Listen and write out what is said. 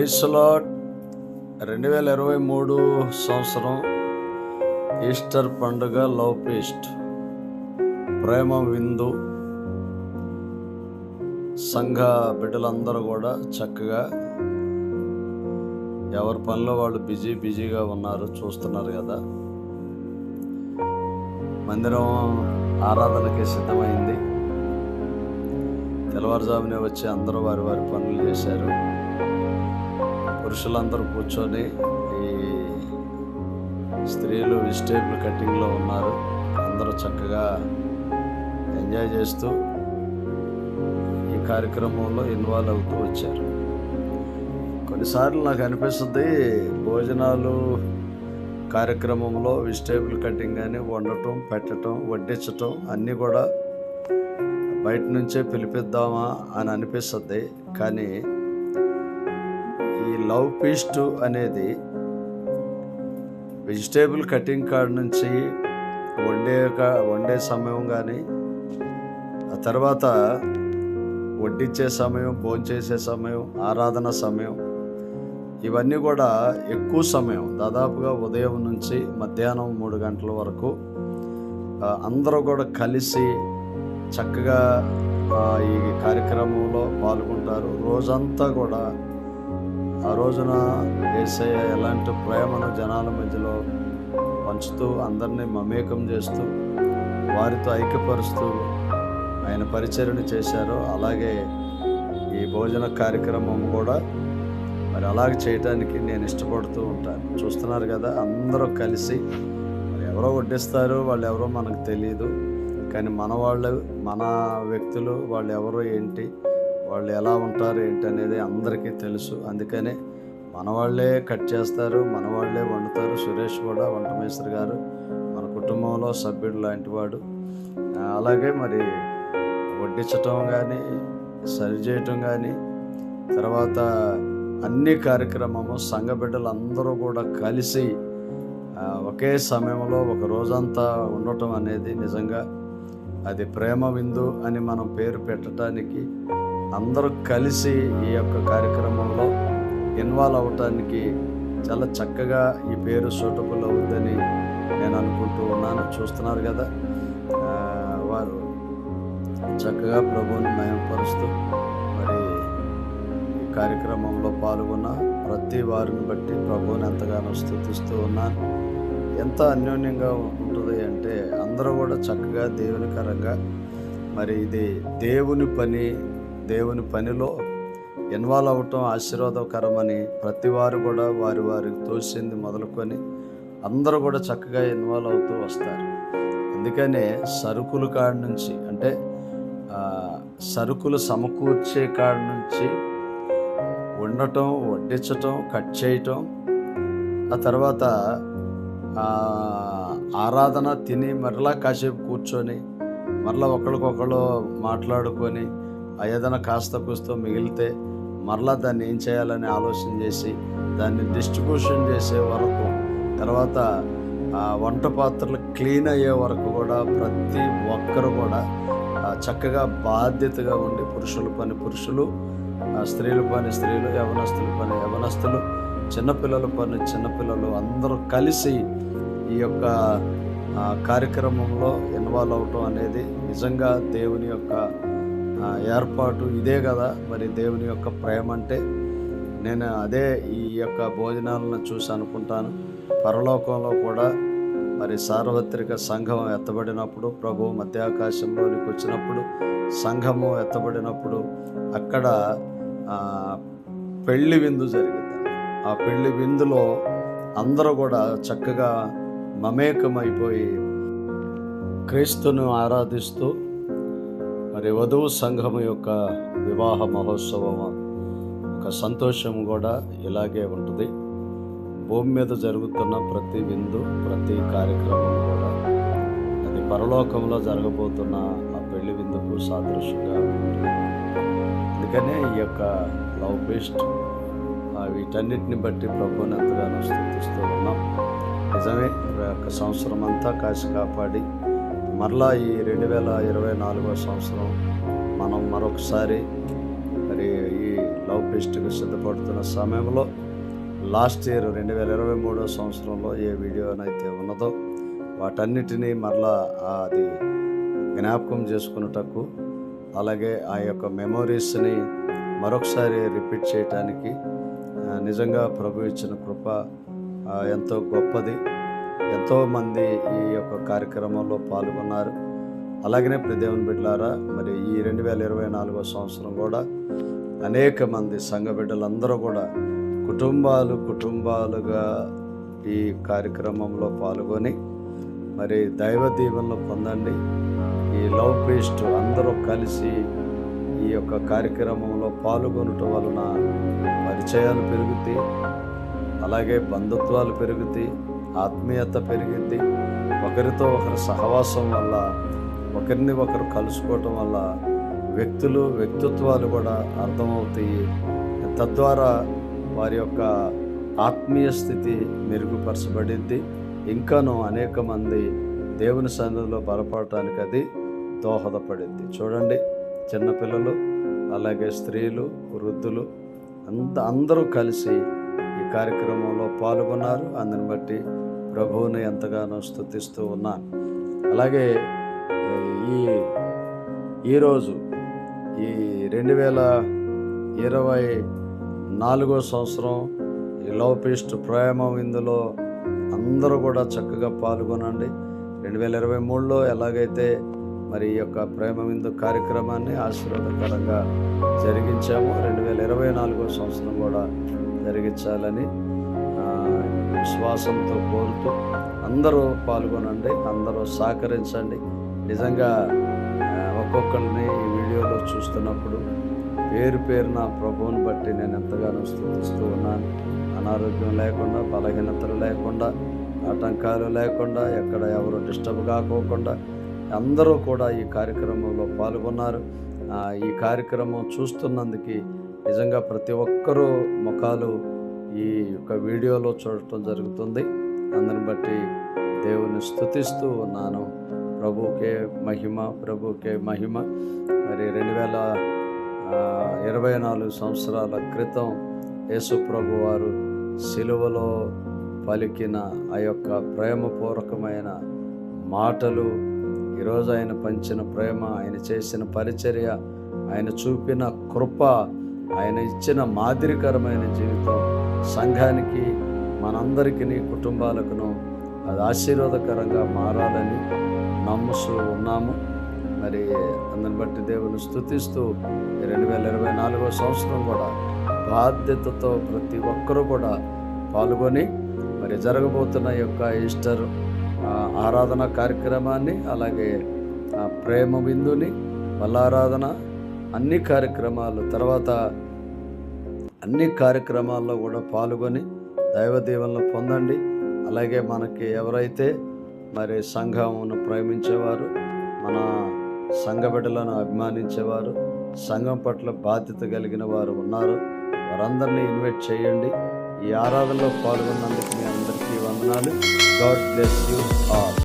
ప్రైస్లో రెండు వేల ఇరవై మూడు సంవత్సరం ఈస్టర్ పండుగ లవ్ ఫీస్ట్. ప్రేమ విందు. సంఘ బిడ్డలందరూ కూడా చక్కగా ఎవరి పనిలో వాళ్ళు బిజీ బిజీగా ఉన్నారు చూస్తున్నారు కదా. మందిరం ఆరాధనకి సిద్ధమైంది. తెల్లవారుజామునే వచ్చి అందరూ వారి వారి పనులు చేశారు. పురుషులందరూ కూర్చొని ఈ స్త్రీలు వెజిటేబుల్ కటింగ్లో ఉన్నారు. అందరూ చక్కగా ఎంజాయ్ చేస్తూ ఈ కార్యక్రమంలో ఇన్వాల్వ్ అవుతూ వచ్చారు. కొన్నిసార్లు నాకు అనిపిస్తుంది భోజనాలు కార్యక్రమంలో వెజిటేబుల్ కటింగ్ కానీ వండటం పెట్టడం వడ్డించటం అన్నీ కూడా బయట నుంచే పిలిపిద్దామా అని అనిపిస్తుంది. కానీ లవ్ పీస్టు అనేది వెజిటేబుల్ కటింగ్ కాడ నుంచి వండే కా- వండే సమయం కానీ ఆ తర్వాత వడ్డించే సమయం భోంచేసే సమయం ఆరాధన సమయం ఇవన్నీ కూడా ఎక్కువ సమయం దాదాపుగా ఉదయం నుంచి మధ్యాహ్నం మూడు గంటల వరకు అందరూ కూడా కలిసి చక్కగా ఈ కార్యక్రమంలో పాల్గొంటారు. రోజంతా కూడా ఆ రోజున ఏసయ్య ఎలాంటి ప్రేమను జనాల మధ్యలో పంచుతూ అందరినీ మమేకం చేస్తూ వారితో ఐక్యపరుస్తూ ఆయన పరిచర్యను చేశారు అలాగే ఈ భోజన కార్యక్రమం కూడా మరి అలాగే చేయటానికి నేను ఇష్టపడుతూ ఉంటాను. చూస్తున్నారు కదా అందరూ కలిసి మరి ఎవరో వడ్డిస్తారు వాళ్ళు ఎవరో మనకు తెలియదు కానీ మన వాళ్ళు మన వ్యక్తులు వాళ్ళు ఎవరో ఏంటి వాళ్ళు ఎలా ఉంటారు ఏంటి అనేది అందరికీ తెలుసు. అందుకనే మనవాళ్ళే కట్ చేస్తారు మనవాళ్ళే వండుతారు. సురేష్ కూడా వంట మేస్త్రి గారు మన కుటుంబంలో సభ్యుడు లాంటి వాడు. అలాగే మరి వడ్డించటం కానీ సరి చేయటం కానీ తర్వాత అన్ని కార్యక్రమము సంఘ బిడ్డలందరూ కూడా కలిసి ఒకే సమయంలో ఒక రోజంతా ఉండటం అనేది నిజంగా అది ప్రేమ విందు అని మనం పేరు పెట్టడానికి అందరూ కలిసి ఈ యొక్క కార్యక్రమంలో ఇన్వాల్వ్ అవటానికి చాలా చక్కగా ఈ పేరు సూటబుల్ అవుతుందని నేను అనుకుంటూ ఉన్నాను. చూస్తున్నారు కదా వారు చక్కగా ప్రభువుని మయంపరుస్తూ మరి ఈ కార్యక్రమంలో పాల్గొన్న ప్రతి వారిని బట్టి ప్రభువుని ఎంతగానో స్థుతిస్తూ ఉన్నాను. ఎంత అన్యోన్యంగా ఉంటుంది అంటే అందరూ కూడా చక్కగా దేవునికరంగా మరి ఇది దేవుని పని దేవుని పనిలో ఇన్వాల్వ్ అవటం ఆశీర్వాదకరమని ప్రతి వారు కూడా వారి వారికి తోచింది మొదలుకొని అందరూ కూడా చక్కగా ఇన్వాల్వ్ అవుతూ వస్తారు. అందుకనే సరుకుల కాడ నుంచి అంటే సరుకులు సమకూర్చే కాడ నుంచి ఉండటం వడ్డించటం కట్ చేయటం ఆ తర్వాత ఆరాధన తిని మరలా కాసేపు కూర్చొని మరలా ఒకరికొకరు మాట్లాడుకొని ఏదైనా కాస్త కూస్తో మిగిలితే మరలా దాన్ని ఏం చేయాలని ఆలోచన చేసి దాన్ని డిస్ట్రిబ్యూషన్ చేసే వరకు తర్వాత వంట పాత్రలు క్లీన్ అయ్యే వరకు కూడా ప్రతి ఒక్కరు కూడా చక్కగా బాధ్యతగా ఉండి పురుషుల పని పురుషులు స్త్రీలు స్త్రీల పని స్త్రీలు యవనస్తుల పని యవనస్తులు చిన్నపిల్లల పని చిన్నపిల్లలు అందరూ కలిసి ఈ యొక్క కార్యక్రమంలో ఇన్వాల్వ్ అవటం అనేది నిజంగా దేవుని యొక్క ఏర్పాటు ఇదే కదా మరి దేవుని యొక్క ప్రేమ అంటే నేను అదే ఈ యొక్క భోజనాలను చూసి అనుకుంటాను. పరలోకంలో కూడా మరి సార్వత్రిక సంఘం ఎత్తబడినప్పుడు ప్రభు మధ్యాకాశంలోనికి వచ్చినప్పుడు సంఘము ఎత్తబడినప్పుడు అక్కడ పెళ్ళి విందు జరిగింది. ఆ పెళ్ళి విందులో అందరూ కూడా చక్కగా మమేకమైపోయి క్రీస్తును ఆరాధిస్తూ మరి వధువు సంఘం యొక్క వివాహ మహోత్సవం ఒక సంతోషం కూడా ఇలాగే ఉంటుంది. భూమి మీద జరుగుతున్న ప్రతి విందు ప్రతి కార్యక్రమం కూడా అది పరలోకంలో జరగబోతున్న ఆ పెళ్ళి విందుకు సాదృశ్యంగా ఉంటుంది. అందుకనే ఈ యొక్క లవ్ బెస్ట్ వీటన్నిటిని బట్టి ప్రభుని ఎంతగానో స్థుతిస్తూ ఉన్నాం. నిజమే ఒక యొక్క సంవత్సరం అంతా కాసి కాపాడి మరలా ఈ రెండు వేల ఇరవై నాలుగో సంవత్సరం మనం మరొకసారి మరి ఈ లవ్ ఫెస్ట్కి సిద్ధపడుతున్న సమయంలో లాస్ట్ ఇయర్ రెండు వేల ఇరవై మూడో సంవత్సరంలో ఏ వీడియోనైతే ఉన్నదో వాటన్నిటినీ మరలా అది జ్ఞాపకం చేసుకున్నటకు అలాగే ఆ యొక్క మెమోరీస్ని మరొకసారి రిపీట్ చేయటానికి నిజంగా ప్రభు ఇచ్చిన కృప ఎంతో గొప్పది. ఎంతోమంది ఈ యొక్క కార్యక్రమంలో పాల్గొన్నారు. అలాగనే ప్రదేవన్ దేవుని బిడ్డలారా మరి ఈ రెండు వేల ఇరవై నాలుగో సంవత్సరం కూడా అనేక మంది సంఘ బిడ్డలందరూ కూడా కుటుంబాలు కుటుంబాలుగా ఈ కార్యక్రమంలో పాల్గొని మరి దైవ దీవెనలు పొందండి. ఈ లవ్ పేస్ట్ అందరూ కలిసి ఈ యొక్క కార్యక్రమంలో పాల్గొనటం వలన పరిచయాలు పెరుగుతాయి. అలాగే బంధుత్వాలు పెరుగుతాయి. ఆత్మీయత పెరిగింది. ఒకరితో ఒకరి సహవాసం వల్ల ఒకరిని ఒకరు కలుసుకోవటం వల్ల వ్యక్తులు వ్యక్తిత్వాలు కూడా అర్థమవుతాయి. తద్వారా వారి యొక్క ఆత్మీయ స్థితి మెరుగుపరచబడింది. ఇంకాను అనేక మంది దేవుని సన్నిధిలో బలపడటానికి అది దోహదపడింది. చూడండి చిన్నపిల్లలు అలాగే స్త్రీలు వృద్ధులు అంత అందరూ కలిసి కార్యక్రమంలో పాల్గొన్నారు. అందుని బట్టి ప్రభువుని ఎంతగానో స్థుతిస్తూ ఉన్నాను. అలాగే ఈ ఈరోజు ఈ రెండు వేల ఇరవై నాలుగో సంవత్సరం ఈ లవ్ పేస్ట్ ప్రేమ ఇందులో అందరూ కూడా చక్కగా పాల్గొనండి. రెండు వేల ఇరవై మూడులో ఎలాగైతే మరి ఈ యొక్క ప్రేమ విందు కార్యక్రమాన్ని ఆశీర్వాదకరంగా జరిగించాము రెండు వేల ఇరవై నాలుగో సంవత్సరం కూడా జరిగించాలని విశ్వాసంతో కోరుతూ అందరూ పాల్గొనండి అందరూ సహకరించండి. నిజంగా ఒక్కొక్కరిని ఈ వీడియోలో చూస్తున్నప్పుడు పేరు పేరున ప్రభువుని బట్టి నేను ఎంతగానో స్థుతిస్తూ ఉన్నాను. అనారోగ్యం లేకుండా బలహీనతలు లేకుండా ఆటంకాలు లేకుండా ఎక్కడ ఎవరు డిస్టర్బ్ కాకోకుండా అందరూ కూడా ఈ కార్యక్రమంలో పాల్గొన్నారు. ఈ కార్యక్రమం చూస్తున్నందుకు నిజంగా ప్రతి ఒక్కరూ ముఖాలు ఈ యొక్క వీడియోలో చూడటం జరుగుతుంది. అందరిని బట్టి దేవుని స్థుతిస్తూ ఉన్నాను. ప్రభుకే మహిమ ప్రభుకే మహిమ. మరి రెండు వేల ఇరవై నాలుగు సంవత్సరాల క్రితం యేసు ప్రభు వారు సిలువలో పలికిన ఆ యొక్క ప్రేమపూర్వకమైన మాటలు ఈరోజు ఆయన పంచిన ప్రేమ ఆయన చేసిన పరిచర్య ఆయన చూపిన కృప ఆయన ఇచ్చిన మాదిరికరమైన జీవితం సంఘానికి మనందరికీ కుటుంబాలకును అది ఆశీర్వాదకరంగా మారాలని నమ్ముస్తూ ఉన్నాము. మరి అందుని బట్టి దేవుని స్థుతిస్తూ రెండు వేల ఇరవై నాలుగో సంవత్సరం కూడా బాధ్యతతో ప్రతి ఒక్కరూ కూడా పాల్గొని మరి జరగబోతున్న యొక్క ఈస్టర్ ఆరాధన కార్యక్రమాన్ని అలాగే ప్రేమ బిందుని బలారాధన అన్ని కార్యక్రమాలు తర్వాత అన్ని కార్యక్రమాల్లో కూడా పాల్గొని దైవ దీవెనలు పొందండి. అలాగే మనకి ఎవరైతే మరి సంఘమును ప్రేమించేవారు మన సంఘ బిడ్డలను అభిమానించేవారు సంఘం పట్ల బాధ్యత కలిగిన వారు ఉన్నారు వారందరినీ ఇన్వైట్ చేయండి. ఈ ఆరాధనలో పాల్గొన్నందుకు మీ అందరికీ వందనాలు. God bless you all.